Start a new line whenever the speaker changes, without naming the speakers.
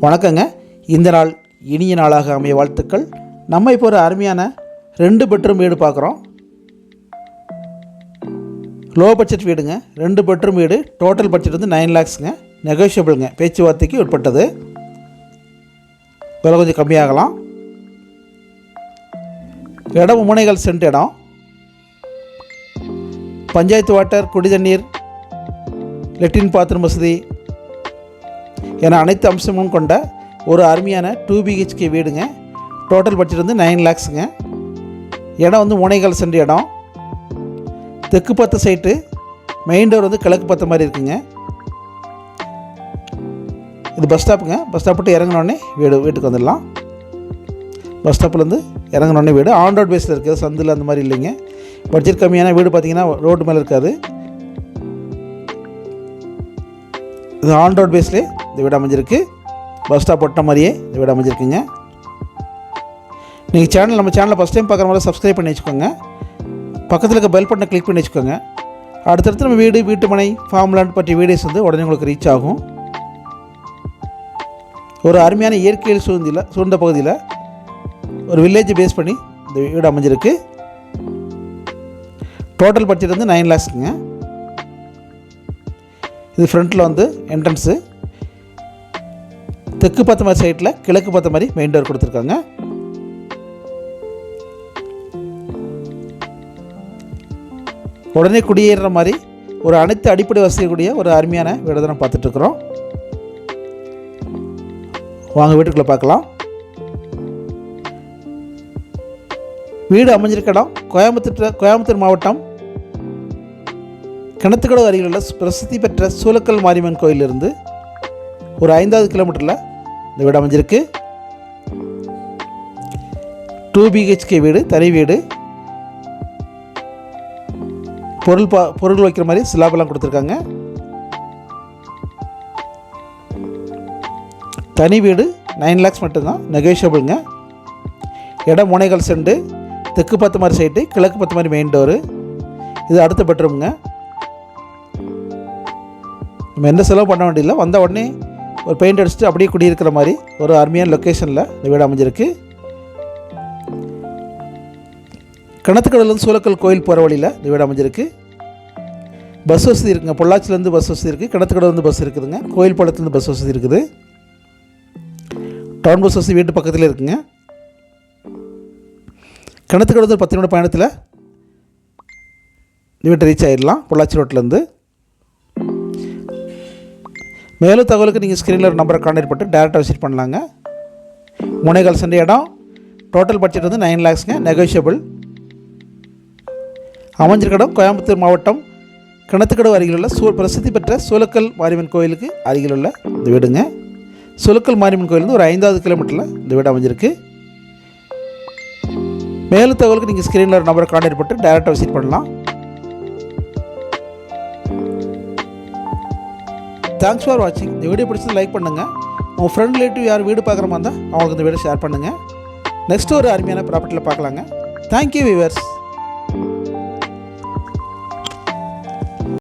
வணக்கங்க. இந்த நாள் இனிய நாளாக அமைய வாழ்த்துக்கள். நம்ம இப்போ ஒரு அருமையான ரெண்டு பெட்ரூம் வீடு பார்க்குறோம். லோ பட்ஜெட் வீடுங்க. ரெண்டு பெட்ரூம் வீடு. டோட்டல் பட்ஜெட் வந்து நைன் லேக்ஸுங்க நெகோஷியபிளுங்க பேச்சுவார்த்தைக்கு உட்பட்டது. விலை கொஞ்சம் கம்மியாகலாம். இடம் முனைகள் சென்ட் இடம். பஞ்சாயத்து வாட்டர் குடி தண்ணீர் லெட்டின் பாத்ரூம் வசதி ஏன்னா அனைத்து அம்சமும் கொண்ட ஒரு அருமையான டூ பிஹெச்கே வீடுங்க. டோட்டல் பட்ஜெட் வந்து நைன் லேக்ஸுங்க இடம் வந்து முனைகள் சென்ற இடம். தெற்கு பத்து சைட்டு மெயின் டோர் வந்து கிழக்கு பத்த மாதிரி இருக்குங்க. இது பஸ் ஸ்டாப்புங்க பஸ் ஸ்டாப் விட்டு இறங்கினோடனே வீடு வீட்டுக்கு வந்துடலாம். பஸ் ஸ்டாப்லேருந்து இறங்கினோடனே வீடு. ஆன் ரோட் பேஸில் இருக்குது. சந்தில் அந்த மாதிரி இல்லைங்க. பட்ஜெட் கம்மியான வீடு பார்த்தீங்கன்னா ரோடு மேலே இருக்காது. இது ஆன் ரோட் பேஸ்லேயே இந்த வீடு அமைஞ்சிருக்கு. பஸ் ஸ்டாப் ஒட்ட மாதிரியே இந்த வீடு அமைஞ்சிருக்குங்க. நீங்கள் சேனல் நம்ம சேனலை ஃபஸ்ட் டைம் பார்க்குற மாதிரி சப்ஸ்கிரைப் பண்ணி வச்சுக்கோங்க. பக்கத்தில் இருக்க பெல் பட்டனை கிளிக் பண்ணி வச்சுக்கோங்க. அடுத்தடுத்து நம்ம வீடு வீட்டு மனை ஃபார்ம் லேண்ட் பற்றிய வீடியோஸ் வந்து உடனே உங்களுக்கு ரீச் ஆகும். ஒரு அருமையான இயற்கையில் சூழ்ந்தில சூழ்ந்த பகுதியில் ஒரு வில்லேஜ் பேஸ் பண்ணி இந்த வீடு அமைஞ்சிருக்கு. டோட்டல் பட்ஜெட் வந்து நைன் லேக்ஸுங்க இது ஃப்ரண்ட்டில் வந்து என்ட்ரன்ஸு தெற்கு பார்த்த மாதிரி சைட்டில் கிழக்கு பார்த்த மாதிரி மெயின் டோர் கொடுத்துருக்காங்க. உடனே குடியேறுற மாதிரி ஒரு அனைத்து அடிப்படை வசதிக்கூடிய ஒரு அருமையான வீடு தான் பார்த்துட்ருக்குறோம் வாங்க வீட்டுக்குள்ளே பார்க்கலாம். வீடு அமைஞ்சிருக்க இடம் கோயம்புத்தூர் கோயம்புத்தூர் மாவட்டம் கிணத்துக்கடவு அருகில் உள்ள பிரசித்தி பெற்ற சூலக்கல் மாரியம்மன் கோயிலிருந்து ஒரு ஐந்தாவது கிலோமீட்டரில் இந்த வீடு அமைஞ்சிருக்கு. டூ பிஹெச்கே வீடு தனி வீடு. பொருள் பா பொருள் வைக்கிற மாதிரி சிலாபெல்லாம் கொடுத்துருக்காங்க. தனி வீடு நைன் லேக்ஸ் மட்டும்தான் நெகோஷியபிளுங்க இடம் முனைகள் செண்டு தெற்கு பத்து மாதிரி சைட்டு கிழக்கு பத்து மாதிரி மெயின் டோரு இது அடுத்த பெட்ரூமுங்க நம்ம எந்த செலவு பண்ண வேண்டியதில்லை. வந்த உடனே ஒரு பெயிண்ட் அடிச்சுட்டு அப்படியே குடியிருக்கிற மாதிரி ஒரு அருமையான லொக்கேஷனில் இந்த வீடு அமைஞ்சிருக்கு. கிணத்துக்கடலேருந்து சூலக்கல் கோயில் போகிற வழியில் இந்த வீடு அமைஞ்சிருக்கு. பஸ் வசதி இருக்குங்க. பொள்ளாச்சிலேருந்து பஸ் வசதி இருக்குது கிணத்துக்கடலேருந்து பஸ் இருக்குதுங்க. கோயில் பாலத்துலேருந்து பஸ் வசதி இருக்குது. டவுன் பஸ் வசதி வீட்டு பக்கத்தில் இருக்குங்க. கிணத்துக்கடலேருந்து பத்து நிமிட பயணத்தில் இந்த வீட்டை ரீச் ஆகிடலாம் பொள்ளாச்சி ரோட்லேருந்து. மேலும் தகவலுக்கு நீங்கள் ஸ்க்ரீனில் ஒரு நம்பரை கான்டாக்ட் பண்ணிட்டு டேரெக்டாக விசிட் பண்ணலாங்க. முனைகள் சென்ற இடம். டோட்டல் பட்ஜெட் வந்து நைன் லேக்ஸுங்க நெகோஷியபிள் அமைஞ்சிருக்கடம் கோயம்புத்தூர் மாவட்டம். கிணத்துக்கடவு அருகில் உள்ள சூ பிரசித்தி பெற்ற சூலக்கல் மாரியம்மன் கோயிலுக்கு அருகில் உள்ள இந்த வீடுங்க. சுலுக்கல் மாரியம்மன் கோயிலேருந்து ஒரு ஐந்தாவது கிலோமீட்டரில் இந்த வீடு அமைஞ்சிருக்கு. மேலும் தகவலுக்கு நீங்கள் ஸ்க்ரீனில் ஒரு நம்பரை கான்டாக்ட் பண்ணிட்டு டேரெக்டாக விசிட் பண்ணலாம். தேங்க்ஸ் ஃபார் வாட்சிங் இந்த வீடியோ பிடிச்சது லைக் பண்ணுங்கள் உங்கள் ஃப்ரெண்ட் ரிலேட்டிவ் யார் வீடு பார்க்குற மாதிரி இருந்தால் அவங்களுக்கு இந்த வீடியோ ஷேர் பண்ணுங்கள் நெக்ஸ்ட் ஒரு அருமையான ப்ராப்பர்ட்டியில் பார்க்கலாங்க. Thank you viewers